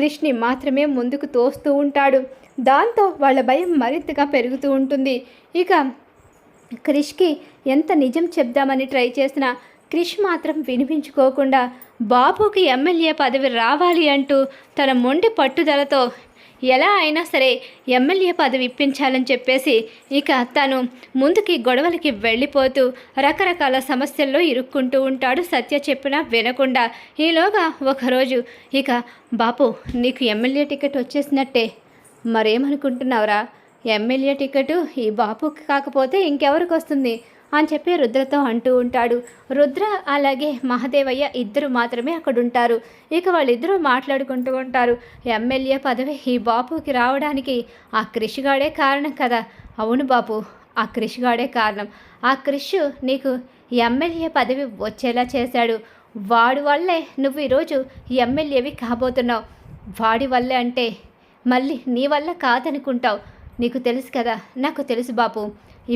క్రిష్ని మాత్రమే ముందుకు తోస్తూ ఉంటాడు. దాంతో వాళ్ళ భయం మరింతగా పెరుగుతూ ఉంటుంది. ఇక క్రిష్కి ఎంత నిజం చెప్దామని ట్రై చేసినా క్రిష్ మాత్రం వినిపించుకోకుండా బాబుకి ఎమ్మెల్యే పదవి రావాలి అంటూ తన మొండి పట్టుదలతో ఎలా అయినా సరే ఎమ్మెల్యే పదవి ఇప్పించాలని చెప్పేసి ఇక తను ముందుకి గొడవలకి వెళ్ళిపోతూ రకరకాల సమస్యల్లో ఇరుక్కుంటూ ఉంటాడు సత్య చెప్పినా వినకుండా. ఈలోగా ఒకరోజు ఇక బాపు నీకు ఎమ్మెల్యే టికెట్ వచ్చేసినట్టే. మరేమనుకుంటున్నావురా? ఎమ్మెల్యే టికెట్ ఈ బాపుకి కాకపోతే ఇంకెవరికి వస్తుంది? అని చెప్పి రుద్రతో అంటూ ఉంటాడు. రుద్ర అలాగే మహదేవయ్య ఇద్దరు మాత్రమే అక్కడ ఉంటారు ఇక వాళ్ళిద్దరూ మాట్లాడుకుంటూ ఉంటారు. ఎమ్మెల్యే పదవి ఈ బాపుకి రావడానికి ఆ కృషిగాడే కారణం కదా. అవును బాపు ఆ కృషిగాడే కారణం. ఆ కృషి నీకు ఎమ్మెల్యే పదవి వచ్చేలా చేశాడు. వాడి వల్లే నువ్వు ఈరోజు ఎమ్మెల్యేవి కాబోతున్నావు. వాడి వల్లే అంటే మళ్ళీ నీ వల్ల కాదనుకుంటావు. నీకు తెలుసు కదా నాకు తెలుసు బాపు.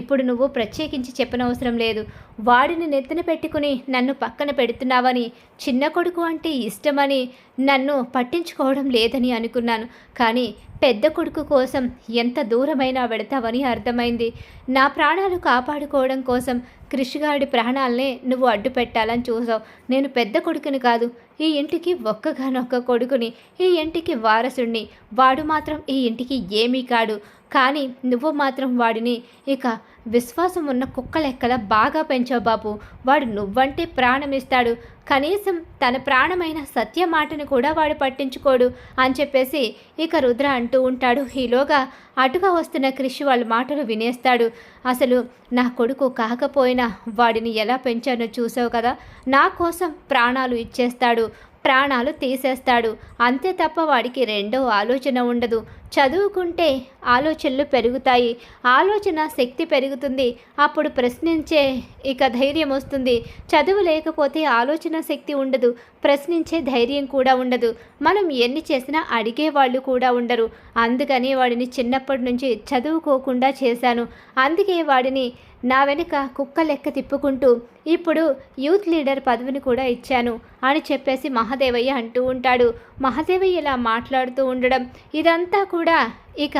ఇప్పుడు నువ్వు ప్రత్యేకించి చెప్పనవసరం లేదు. వాడిని నెత్తిన పెట్టుకుని నన్ను పక్కన పెడుతున్నావని చిన్న కొడుకు అంటే ఇష్టమని నన్ను పట్టించుకోవడం లేదని అనుకున్నాను. కానీ పెద్ద కొడుకు కోసం ఎంత దూరమైనా వెడతావని అర్థమైంది. నా ప్రాణాలు కాపాడుకోవడం కోసం కృషిగాడి ప్రాణాలనే నువ్వు అడ్డు పెట్టాలని చూసావు. నేను పెద్ద కొడుకుని కాదు. ఈ ఇంటికి ఒక్కగానొక్క కొడుకుని ఈ ఇంటికి వారసుడిని వాడు మాత్రం ఈ ఇంటికి ఏమీ కాడు. కానీ నువ్వు మాత్రం వాడిని. ఇక విశ్వాసం ఉన్న కుక్క లెక్కల బాగా పెంచావు బాబు. వాడు నువ్వంటే ప్రాణం ఇస్తాడు కనీసం తన ప్రాణమైన సత్య మాటను కూడా వాడు పట్టించుకోడు అని చెప్పేసి ఇక రుద్ర అంటూ ఉంటాడు. ఈలోగా అటుగా వస్తున్న క్రిష్ వాళ్ళ మాటలు వినేస్తాడు. అసలు నా కొడుకు కాకపోయినా వాడిని ఎలా పెంచానో చూసావు కదా? నా కోసం ప్రాణాలు ఇచ్చేస్తాడు. ప్రాణాలు తీసేస్తాడు. అంతే తప్ప వాడికి రెండో ఆలోచన ఉండదు. చదువుకుంటే ఆలోచనలు పెరుగుతాయి. ఆలోచన శక్తి పెరుగుతుంది. అప్పుడు ప్రశ్నించే ఇక ధైర్యం వస్తుంది. చదువు లేకపోతే ఆలోచన శక్తి ఉండదు. ప్రశ్నించే ధైర్యం కూడా ఉండదు. మనం ఎన్ని చేసినా అడిగే వాళ్ళు కూడా ఉండరు. అందుకని వాడిని చిన్నప్పటి నుంచి చదువుకోకుండా చేశాను. అందుకే వాడిని నా వెనుక కుక్క లెక్క తిప్పుకుంటూ ఇప్పుడు యూత్ లీడర్ పదవిని కూడా ఇచ్చాను అని చెప్పేసి మహాదేవయ్య అంటూ ఉంటాడు. మహాదేవయ్య ఇలా మాట్లాడుతూ ఉండడం ఇదంతా కూడా ఇక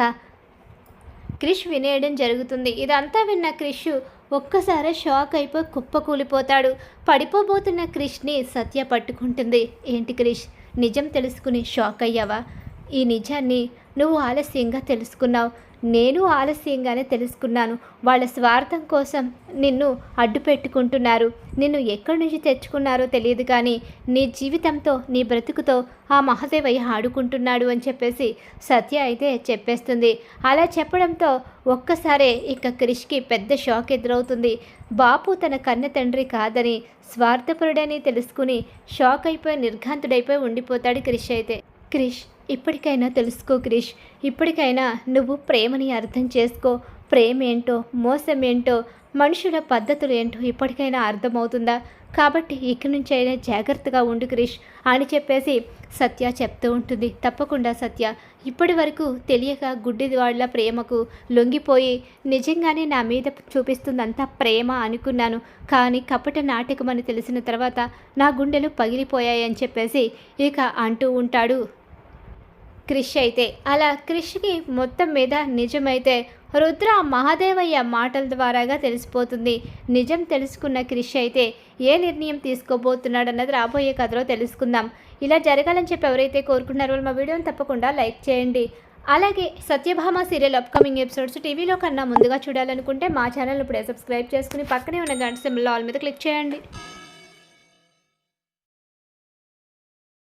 క్రిష్ వినేయడం జరుగుతుంది. ఇదంతా విన్న క్రిష్ ఒక్కసారి షాక్ అయిపోయి కుప్పకూలిపోతాడు పడిపోబోతున్న క్రిష్ని సత్య పట్టుకుంటుంది. ఏంటి క్రిష్ నిజం తెలుసుకుని షాక్ అయ్యావా? ఈ నిజాన్ని నువ్వు ఆలస్యంగా తెలుసుకున్నావు. నేను ఆలస్యంగానే తెలుసుకున్నాను. వాళ్ళ స్వార్థం కోసం నిన్ను అడ్డు పెట్టుకుంటున్నారు నిన్ను ఎక్కడి నుంచి తెచ్చుకున్నారో తెలియదు కానీ నీ జీవితంతో నీ బ్రతుకుతో ఆ మహదేవయ్య ఆడుకుంటున్నాడు అని చెప్పేసి సత్య అయితే చెప్పేస్తుంది. అలా చెప్పడంతో ఒక్కసారే ఇక క్రిష్కి పెద్ద షాక్ ఎదురవుతుంది. బాపు తన కన్న తండ్రి కాదని స్వార్థపరుడని తెలుసుకుని షాక్ అయిపోయి నిర్ఘాంతుడైపోయి ఉండిపోతాడు క్రిష్ అయితే. క్రిష్ ఇప్పటికైనా తెలుసుకో క్రిష్ ఇప్పటికైనా నువ్వు ప్రేమని అర్థం చేసుకో. ప్రేమ ఏంటో మోసం ఏంటో మనుషుల పద్ధతులు ఏంటో ఇప్పటికైనా అర్థమవుతుందా? కాబట్టి ఇక్కడి నుంచి అయినా జాగ్రత్తగా ఉండు క్రిష్ అని చెప్పేసి సత్య చెప్తూ ఉంటుంది. తప్పకుండా సత్య ఇప్పటి వరకు తెలియక గుడ్డిది వాళ్ళ ప్రేమకు లొంగిపోయి నిజంగానే నా మీద చూపిస్తుందంతా ప్రేమ అనుకున్నాను. కానీ కపట నాటకం అని తెలిసిన తర్వాత నా గుండెలు పగిలిపోయాయి అని చెప్పేసి ఇక అంటూ ఉంటాడు క్రిష్ అయితే. అలా క్రిష్కి మొత్తం మీద నిజమైతే రుద్ర మహాదేవయ్య మాటల ద్వారాగా తెలిసిపోతుంది. నిజం తెలుసుకున్న క్రిష్ అయితే ఏ నిర్ణయం తీసుకోబోతున్నాడన్నది రాబోయే కథలో తెలుసుకుందాం. ఇలా జరగాలని చెప్పి ఎవరైతే కోరుకున్నారో మా వీడియోని తప్పకుండా లైక్ చేయండి. అలాగే సత్యభామ సీరియల్ అప్కమింగ్ ఎపిసోడ్స్ టీవీలో కన్నా ముందుగా చూడాలనుకుంటే మా ఛానల్ ఇప్పుడే సబ్స్క్రైబ్ చేసుకుని పక్కనే ఉన్న గంట సింబల్ ఆల్ మీద క్లిక్ చేయండి.